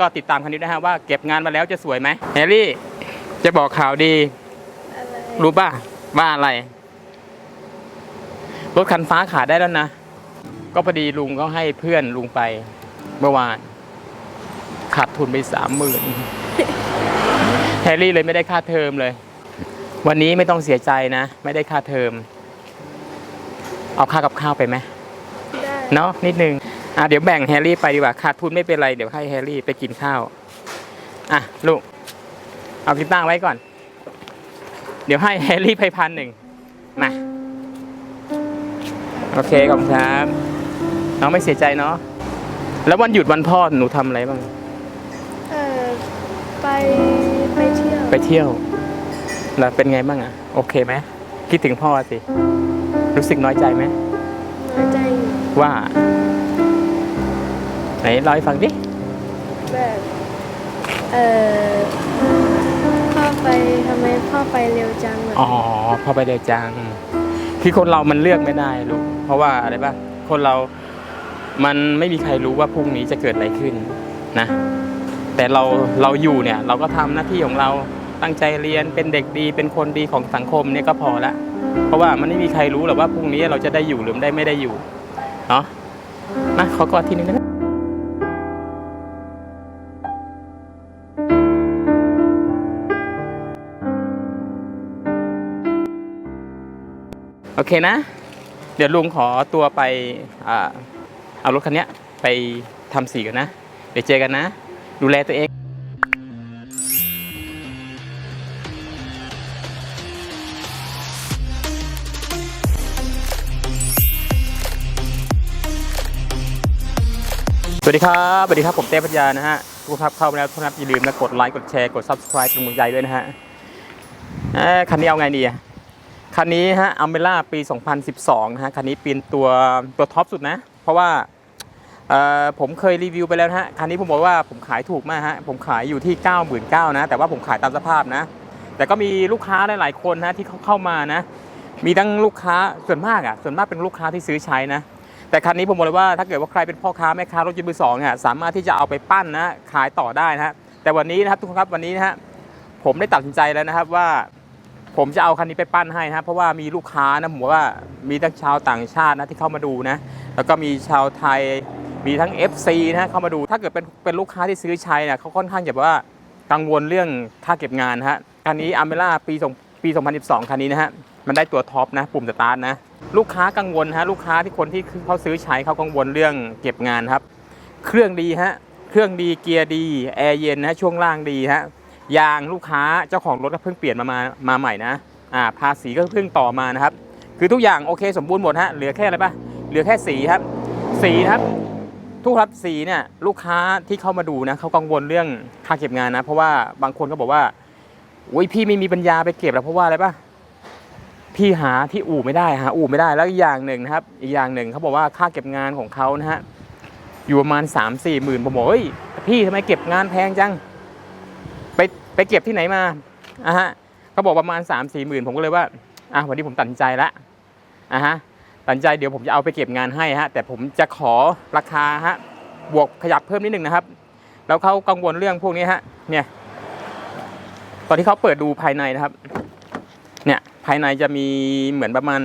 ก็ติดตามคันนี้นะฮะว่าเก็บงานมาแล้วจะสวยไหมแฮร์รี่ จะบอกข่าวดีอะไรรู้ป่ะว่าอะไร รถคันฟ้าขายได้แล้วนะ ก็พอดีลุงก็ให้เพื่อนลุงไป เมื่อวานขาดทุนไปสามหมื่นแฮร์รี่เลยไม่ได้ค่าเทอมเลย วันนี้ไม่ต้องเสียใจนะ ไม่ได้ค่าเทอม เอาค่ากับข้าวไปไหมได้เนาะนิดนึง อะเดี๋ยวแบ่งแฮร์รี่ไปดีกว่าขาดทุนไม่เป็นไรเดี๋ยวให้แฮร์รี่ไปกินข้าว อะลูก เอากีตาร์ไว้ก่อน เดี๋ยวให้แฮร์รี่ไปพันหนึ่งมาโอเคขอบคุณครับ น้องไม่เสียใจเนาะแล้ววันหยุดวันพ่อหนูทำอะไรบ้าง เออไปไปเที่ยวไปเที่ยว แล้วเป็นไงบ้างอะโอเคไหมคิดถึงพ่อสิ รู้สึกน้อยใจไหมน้อยใจอยู่ว่า ไหนเล่าให้ฟังดิแบบเออพ่อไปทำไมพ่อไปเร็วจังอะอ๋อพอไปเดยวจังคือคนเรามันเลือกไม่ได้ลูกเพราะว่าอะไรป่ะคนเรามันไม่มีใครรู้ว่าพรุ่งนี้จะเกิดอะไรขึ้นนะ แต่เราเราอยู่เนี่ย เราก็ทำหน้าที่ของเราตั้งใจเรียนเป็นเด็กดีเป็นคนดีของสังคมเนี่ยก็พอละเพราะว่ามันไม่มีใครรู้หรอกว่าพรุ่งนี้เราจะได้อยู่หรือได้ไม่ได้อยู่เนาะนะขอกอดทีนึงนะ โอเคนะ เดี๋ยวลุงขอตัวไปเอารถคันนี้ไปทำสีกันนะ เดี๋ยวเจอกันนะ ดูแลตัวเองสวัสดีครับสวัสดีครับผมเต้ปัญญานะฮะทุกท่านเข้ามาแล้วทุกท่านอย่าลืมนะกดไลค์กดแชร์กด subscribe เป็นกำลังใจด้วยนะฮะคันนี้เอาไงดีอะ คันนี้ฮะอัมเบล่าปี 2012นะฮะคันนี้เป็นตัวตัวท็อปสุดนะ เพราะว่าเอ่อผมเคยรีวิวไปแล้วนะฮะคันนี้ผมบอกว่าผมขายถูกมากฮะผมขายอยู่ที่ 99,000นะแต่ว่าผมขายตามสภาพนะ แต่ก็มีลูกค้าหลายๆคนนะที่เขาเข้ามานะ มีทั้งลูกค้าส่วนมากอะส่วนมากเป็นลูกค้าที่ซื้อใช้นะแต่คันนี้ผมบอกเลยว่าถ้าเกิดว่าใครเป็นพ่อค้าแม่ค้ารถยนต์มือสองเนี่ยสามารถที่จะเอาไปปั้นนะขายต่อได้นะฮะแต่วันนี้นะครับทุกคนครับวันนี้นะฮะผมได้ตัดสินใจแล้วนะครับว่า ผมจะเอาคันนี้ไปปั้นให้นะครับเพราะว่ามีลูกค้านะผมว่ามีทั้งชาวต่างชาตินะที่เข้ามาดูนะ แล้วก็มีชาวไทยมีทั้ง FC นะฮะเข้ามาดูถ้าเกิดเป็นเป็นลูกค้าที่ซื้อใช้เนี่ยเขาค่อนข้างจะแบบว่ากังวลเรื่องค่าเก็บงานฮะคันนี้อเมล่าปีสองปี 2012 คันนี้นะฮะมันได้ตัวท็อปนะ ปุ่มสตาร์ทนะ ลูกค้ากังวลฮะลูกค้าที่คนที่เขาซื้อใช้เขากังวลเรื่องเก็บงานครับ เครื่องดีฮะเครื่องดีเกียร์ดีแอร์เย็นนะช่วงล่างดีฮะ ยางลูกค้าเจ้าของรถก็เพิ่งเปลี่ยนมามามาใหม่นะอ่าภาษีก็เพิ่งต่อมานะครับ คือทุกอย่างโอเคสมบูรณ์หมดฮะเหลือแค่อะไรปะเหลือแค่สีครับ สีครับ ทุกครับสีเนี่ยลูกค้าที่เข้ามาดูนะเขากังวลเรื่องค่าเก็บงานนะ เพราะว่าบางคนก็บอกว่าอุ้ยพี่ไม่มีปัญญาไปเก็บแล้วเพราะว่าอะไรปะพี่หาที่อู่ไม่ได้หาอู่ไม่ได้แล้วอีกอย่างหนึ่งนะครับ อีกอย่างหนึ่งเขาบอกว่าค่าเก็บงานของเขานะฮะอยู่ประมาณ3 4มสี่หมื่นผมบอกเฮ้ยพี่ทำไมเก็บงานแพงจัง ไปเก็บที่ไหนมาอะฮะเขาบอกประมาณ3 4มสี่หมื่นผมก็เลยว่าอะวันนี้ผมตัดใจละอะฮะตัดใจเดี๋ยวผมจะเอาไปเก็บงานให้ฮะแต่ผมจะขอราคาฮะบวกขยับเพิ่มนิดนึงนะครับ แล้วเขากังวลเรื่องพวกนี้ฮะเนี่ยตอนที่เขาเปิดดูภายในนะครับ เนี่ยภายในจะมีเหมือนประมาณ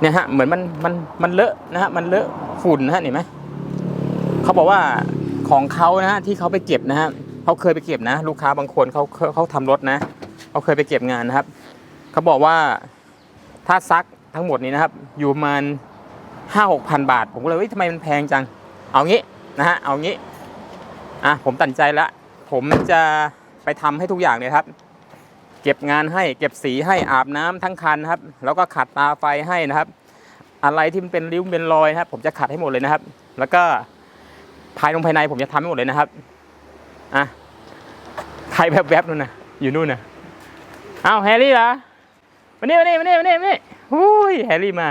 เนี่ยฮะเหมือนมันมันมันเลอะนะฮะมันเลอะฝุ่นนะฮะเห็นไหมเขาบอกว่าของเขานะฮะที่เขาไปเก็บนะฮะ เขาเคยไปเก็บนะ ลูกค้าบางคนเขาเขาทำรถนะเขาเคยไปเก็บงานนะครับเขาบอกว่าถ้าซักทั้งหมดนี้นะครับ อยู่ประมาณห้าหกพันบาท ผมก็เลยเฮ้ยทำไมมันแพงจัง เอางี้นะฮะเอางี้อะผมตัดใจละผมจะไปทำให้ทุกอย่างเลยครับ เก็บงานให้เก็บสีให้อาบน้ำทั้งคันครับ แล้วก็ขัดตาไฟให้นะครับ อะไรที่มันเป็นริ้วเป็นรอยนะครับ ผมจะขัดให้หมดเลยนะครับ แล้วก็ภายในภายในผมจะทำให้หมดเลยนะครับ อะใครแวบๆนู่นน่ะอยู่นู่นน่ะอ้าแฮร์รี่เหรอมานี่มานี่มานี่มานี่มานี่หุ้ยแฮร์รี่มา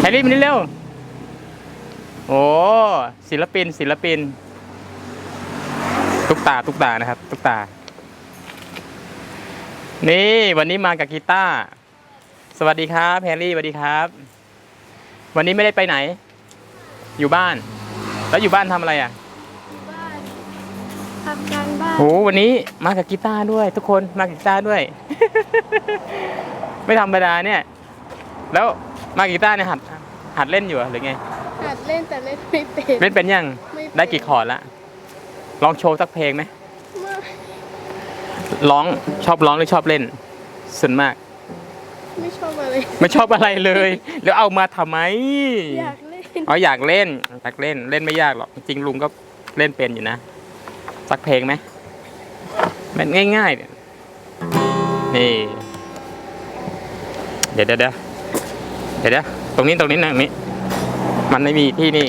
แฮร์รี่มานี่เร็ว โอ้ศิลปินศิลปิน ตุ๊กตาตุ๊กตานะครับ ตุ๊กตา นี่วันนี้มากับกีตาร์สวัสดีครับแฮร์รี่สวัสดีครับ วันนี้ไม่ได้ไปไหน อยู่บ้าน แล้วอยู่บ้านทำอะไรอะ ทำการบ้านโหวันนี้มากับกีตาร์ด้วย ทุกคนมากับกีตาร์ด้วย ไม่ธรรมดาเนี่ย แล้วมากับกีตาร์เนี่ยหัดหัดเล่นอยู่เหรอหรือไงหัดเล่นแต่เล่นไม่เป็นเล่นเป็นยังไม่เป็นได้กี่คอร์ดละลองโชว์สักเพลงไหมไม่ร้องชอบร้องหรือชอบเล่นส่วนมาก ไม่ชอบอะไรไม่ชอบอะไรเลย แล้วเอามาทำไมอยากเล่นอ๋ออยากเล่นอยากเล่นเล่นไม่ยากหรอกจริงๆลุงก็เล่นเป็นอยู่นะ สักเพลงไหมมันง่ายๆเนี่ยเดี๋ยวเดี๋ยวเดี๋ยวเดี๋ยวเดี๋ยวตรงนี้ตรงนี้นะนี่มันไม่มีที่นี่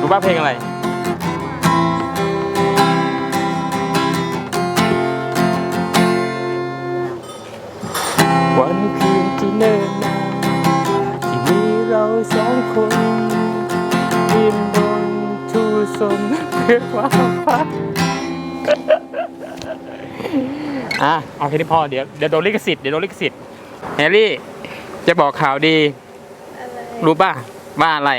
รู้ป่ะเพลงอะไรวันคืนที่เนิ่นนาน ทุรนเพื่อความฝันอะเอาแค่นี้พอเดี๋ยวเดี๋ยวโดนลิขสิทธิ์เดี๋ยวโดนลิขสิทธิ์แฮร์รี่ จะบอกข่าวดีอะไรรู้ป่ะว่าอะไร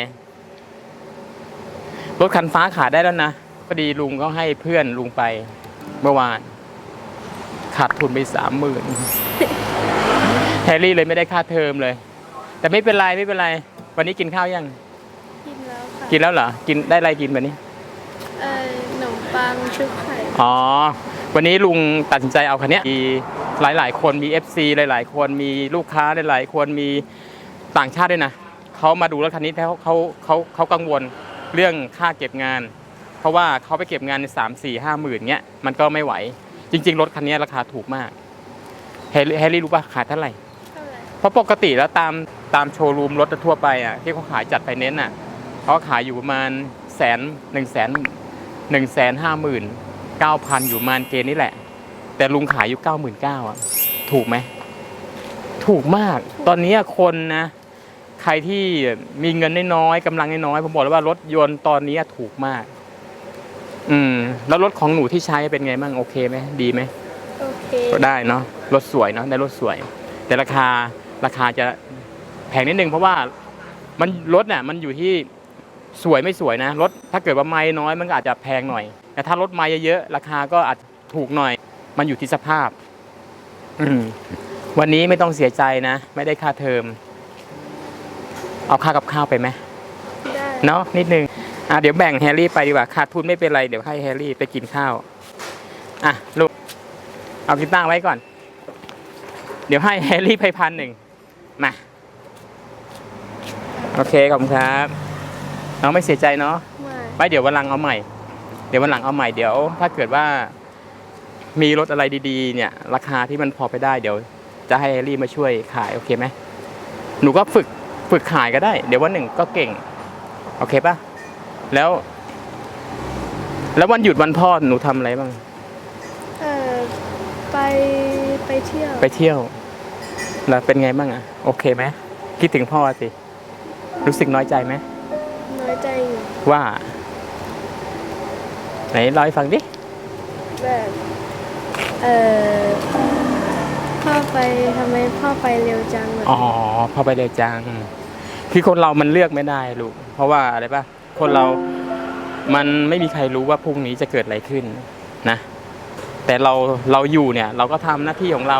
รถคันฟ้าขายได้แล้วนะพอดีลุงก็ให้เพื่อนลุงไป เมื่อวานขาดทุนไปสามหมื่นแฮร์รี่เลยไม่ได้ค่าเทอมเลย แต่ไม่เป็นไรไม่เป็นไร วันนี้กินข้าวยัง กินแล้วค่ะ กินแล้วเหรอ กินได้อะไรกินวันนี้เออ ขนมปังชุบไข่อ๋อ วันนี้ลุงตัดสินใจเอาคันเนี้ยมีหลายๆ คนมี FC หลาย ๆ คนมีลูกค้าหลายๆ คนมีต่างชาติด้วยนะเขามาดูรถคันนี้แล้วเขาเขาเขากังวลเรื่องค่าเก็บงาน เพราะว่าเขาไปเก็บงานในสามสี่ห้าหมื่นเนี้ยมันก็ไม่ไหว จริง ๆ รถคันนี้ราคาถูกมากแฮร์รี่แฮร์รี่รู้ป่ะขายเท่าไหร่ เท่าไหร่เพราะปกติแล้วตามตามโชว์รูมรถทั่วไปอะที่เขาขายจัดไฟแนนซ์อะเขาขายอยู่ประมาณแสนหนึ่งแสน หนึ่งแสนห้าหมื่นเก้าพันอยู่ประมาณเกณฑ์นี่แหละ แต่ลุงขายอยู่เก้าหมื่นเก้าอะ ถูกไหม ถูกมาก ตอนนี้คนนะ ใครที่มีเงินน้อยๆกำลังน้อยๆผมบอกเลยว่ารถยนต์ตอนนี้ถูกมาก อืม แล้วรถของหนูที่ใช้เป็นไงบ้างโอเคไหมดีไหมโอเคก็ได้เนาะรถสวยเนาะได้รถสวย แต่ราคาราคาจะแพงนิดนึงเพราะว่ามันรถเนี่ยมันอยู่ที่ สวยไม่สวยนะรถถ้าเกิดว่าไม้น้อยมันก็อาจจะแพงหน่อย แต่ถ้ารถไม้เยอะๆราคาก็อาจถูกหน่อย มันอยู่ที่สภาพอืมวันนี้ไม่ต้องเสียใจนะ ไม่ได้ค่าเทอม เอาค่ากับข้าวไปไหมได้เนาะนิดนึงอะเดี๋ยวแบ่งแฮร์รี่ไปดีกว่าขาดทุนไม่เป็นไรเดี๋ยวให้แฮร์รี่ไปกินข้าวอะลูกเอากีตาร์ไว้ก่อน เดี๋ยวให้แฮร์รี่ไปพันหนึ่งมาโอเคขอบคุณครับ น้องไม่เสียใจเนาะไม่ไปเดี๋ยววันหลังเอาใหม่ เดี๋ยววันหลังเอาใหม่เดี๋ยว ถ้าเกิดว่า มีรถอะไรดีๆ เนี่ย ราคาที่มันพอไปได้เดี๋ยว จะให้แฮร์รี่มาช่วยขายโอเคไหมหนูก็ฝึกฝึกขายก็ได้ เดี๋ยววันหนึ่งก็เก่ง โอเคปะแล้ว แล้ววันหยุดวันพ่อหนูทำอะไรบ้างเออไปไปเที่ยว ไปเที่ยว แล้วเป็นไงบ้างอะโอเคไหมคิดถึงพ่อสิรู้สึกน้อยใจไหม น้อยใจอยู่ว่า ไหนเล่าให้ฟังดิแบบเออพ่อไปทำไมพ่อไปเร็วจังเลยอ๋อพ่อไปเลยจังคือคนเรามันเลือกไม่ได้ลูกเพราะว่าอะไรปะคนเรามันไม่มีใครรู้ว่าพรุ่งนี้จะเกิดอะไรขึ้นนะ แต่เราเราอยู่เนี่ย เราก็ทำหน้าที่ของเรา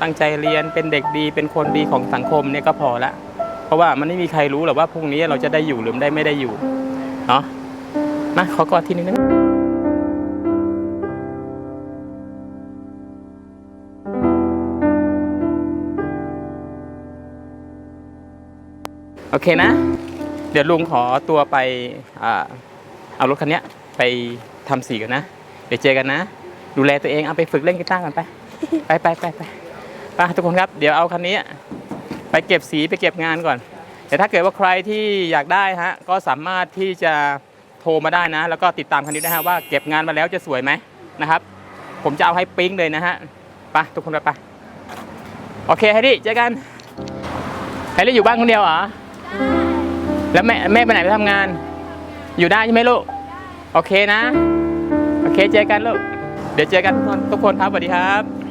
ตั้งใจเรียนเป็นเด็กดี เป็นคนดีของสังคมเนี่ยก็พอละเพ ราะว่ามันไม่มีใครรู้หรอกว่าพรุ่งนี้เราจะได้อยู่หรือได้ไม่ได้อยู่เนาะมาขอกอดทีนึงนะโอเคนะ เดี๋ยวลุงขอตัวไปอเอารถคันนี้ไปทำสีกันนะ เดี๋ยวเจอกันนะ ดูแลตัวเองเอาไปฝึกเล่นกีตาร์กันไป ไปไปไปไปไปทุกคนครับ เดี๋ยวเอาคันนี้ ไปเก็บสีไปเก็บงานก่อน แต่ถ้าเกิดว่าใครที่อยากได้ฮะก็สามารถที่จะโทรมาได้นะ แล้วก็ติดตามคันนี้นะฮะว่าเก็บงานมาแล้วจะสวยไหมนะครับ ผมจะเอาให้ปิ๊งเลยนะฮะไปทุกคนไปไปโอเคแฮร์รี่เจอกันแฮร์รี่อยู่บ้านคนเดียวเหรอแล้วแม่แม่ไปไหนไปทำงาน อยู่ได้ใช่ไหมลูกโอเคนะ โอเคเจอกันลูกเดี๋ยวเจอกันทุกคนทุกคนครับสวัสดีครับ